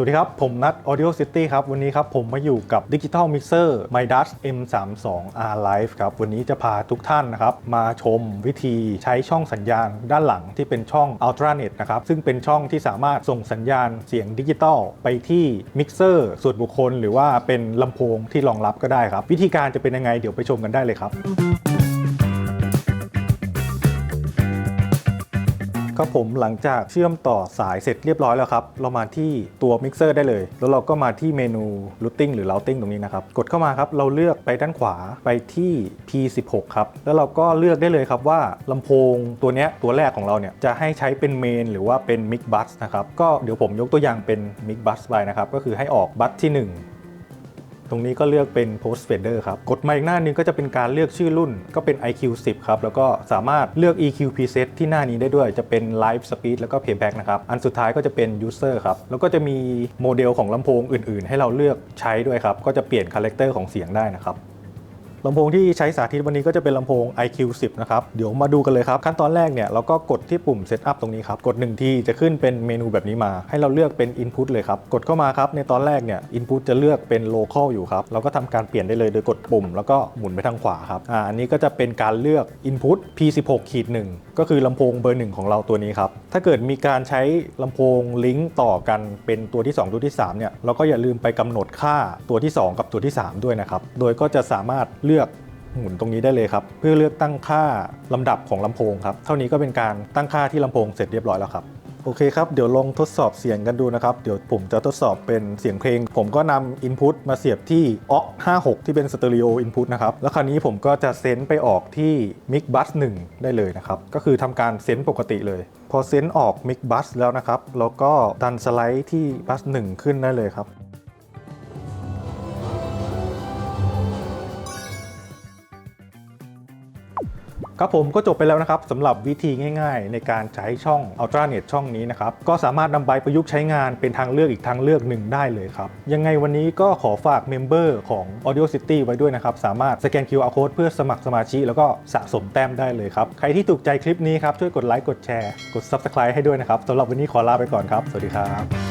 สวัสดีครับ ผมนัท Audio City ครับ วันนี้ครับผมมาอยู่กับ Digital Mixer Midas M32R Live ครับ วันนี้จะพาทุกท่านนะครับ มาชมวิธีใช้ช่องสัญญาณด้านหลังที่เป็นช่อง Ultranet นะครับ ซึ่งเป็นช่องที่สามารถส่งสัญญาณเสียงดิจิตอลไปที่มิกเซอร์ส่วนบุคคล หรือว่าเป็นลำโพงที่รองรับก็ได้ครับ วิธีการจะเป็นยังไงเดี๋ยวไปชมกันได้เลยครับ ครับผมหลังจากเชื่อมต่อสายเสร็จเรียบร้อยแล้วครับ เรามาที่ตัวมิกเซอร์ได้เลย แล้วเราก็มาที่เมนู routing หรือ routing ตรงนี้นะครับ กดเข้ามาครับเราเลือกไปด้านขวาไปที่ P16 ครับ แล้วเราก็เลือกได้เลยครับว่าลำโพงตัวเนี้ยตัวแรกของเราเนี่ยจะให้ใช้เป็นเมนหรือว่าเป็น mic bus นะครับก็เดี๋ยวผมยกตัวอย่างเป็น mic bus ไปนะครับก็คือให้ออกบัสที่ 1 ตรงนี้ก็เลือกเป็น post fader ครับ กดมาอีกหน้านึงก็จะเป็นการเลือกชื่อรุ่นก็เป็น IQ 10 ครับ แล้วก็สามารถเลือก EQ preset ที่หน้านี้ได้ด้วย จะเป็น live speed แล้วก็ playback นะครับ อันสุดท้ายก็จะเป็น user ครับ แล้วก็จะมีโมเดลของลำโพงอื่น ๆ ให้เราเลือกใช้ด้วยครับ ก็จะเปลี่ยนคาแรคเตอร์ของเสียงได้นะครับ ลำโพงที่ใช้สาธิตวันนี้ก็จะเป็นลำโพง IQ 10 นะครับ เดี๋ยวมาดูกันเลยครับ ขั้นตอนแรกเนี่ยเราก็กดที่ปุ่ม Setup ตรงนี้ครับ กด1ทีจะขึ้นเป็นเมนูแบบนี้มา ให้เราเลือกเป็น Input เลยครับ กดเข้ามาครับในตอนแรกเนี่ย Input จะเลือกเป็น Local อยู่ครับ เราก็ทำการเปลี่ยนได้เลยโดยกดปุ่ม แล้วก็หมุนไปทางขวาครับอ่าอันนี้ก็จะเป็นการเลือก Input P16 ขีด1 ก็คือลำโพงเบอร์หนึ่งของเราตัวนี้ครับ ถ้าเกิดมีการใช้ลำโพงลิงก์ต่อกันเป็นตัวที่ 2 ตัวที่3เนี่ยเราก็อย่าลืมไปกำหนดค่าตัวที่ 2 กับตัวที่ 3 ด้วยนะครับ โดยก็จะสามารถเลือกหมุนตรงนี้ได้เลยครับ เพื่อเลือกตั้งค่าลำดับของลำโพงครับ เท่านี้ก็เป็นการตั้งค่าที่ลำโพงเสร็จเรียบร้อยแล้วครับ โอเคครับ เดี๋ยวลองทดสอบเสียงกันดูนะครับ เดี๋ยวผมจะทดสอบเป็นเสียงเพลง ผมก็นำ Input มาเสียบที่ออก56 ที่เป็นสตูริโออินพุตนะครับ แล้วคราวนี้ผมก็จะเซนส์ไปออกที่ Mic Bus 1ได้เลยนะครับ ก็คือทำการเซนส์ปกติเลย พอเซนส์ออก Mic Bus แล้วนะครับเราก็ดันสไลด์ที่บัส1ขึ้นได้เลยครับ ครับผมก็จบไปแล้วนะครับสำหรับวิธีง่าย ๆ ในการใช้ช่อง Ultranet ช่องนี้นะครับ ก็สามารถนำไปประยุกต์ใช้งานเป็นทางเลือกอีกทางเลือกหนึ่งได้เลยครับ ยังไงวันนี้ก็ขอฝากเมมเบอร์ของ Audio City ไว้ด้วยนะครับ สามารถสแกน QR Code เพื่อสมัครสมาชิกแล้วก็สะสมแต้มได้เลยครับ ใครที่ถูกใจคลิปนี้ครับช่วยกดไลค์กดแชร์กด Subscribe ให้ด้วยนะครับสำหรับวันนี้ขอลาไปก่อนครับ สวัสดีครับ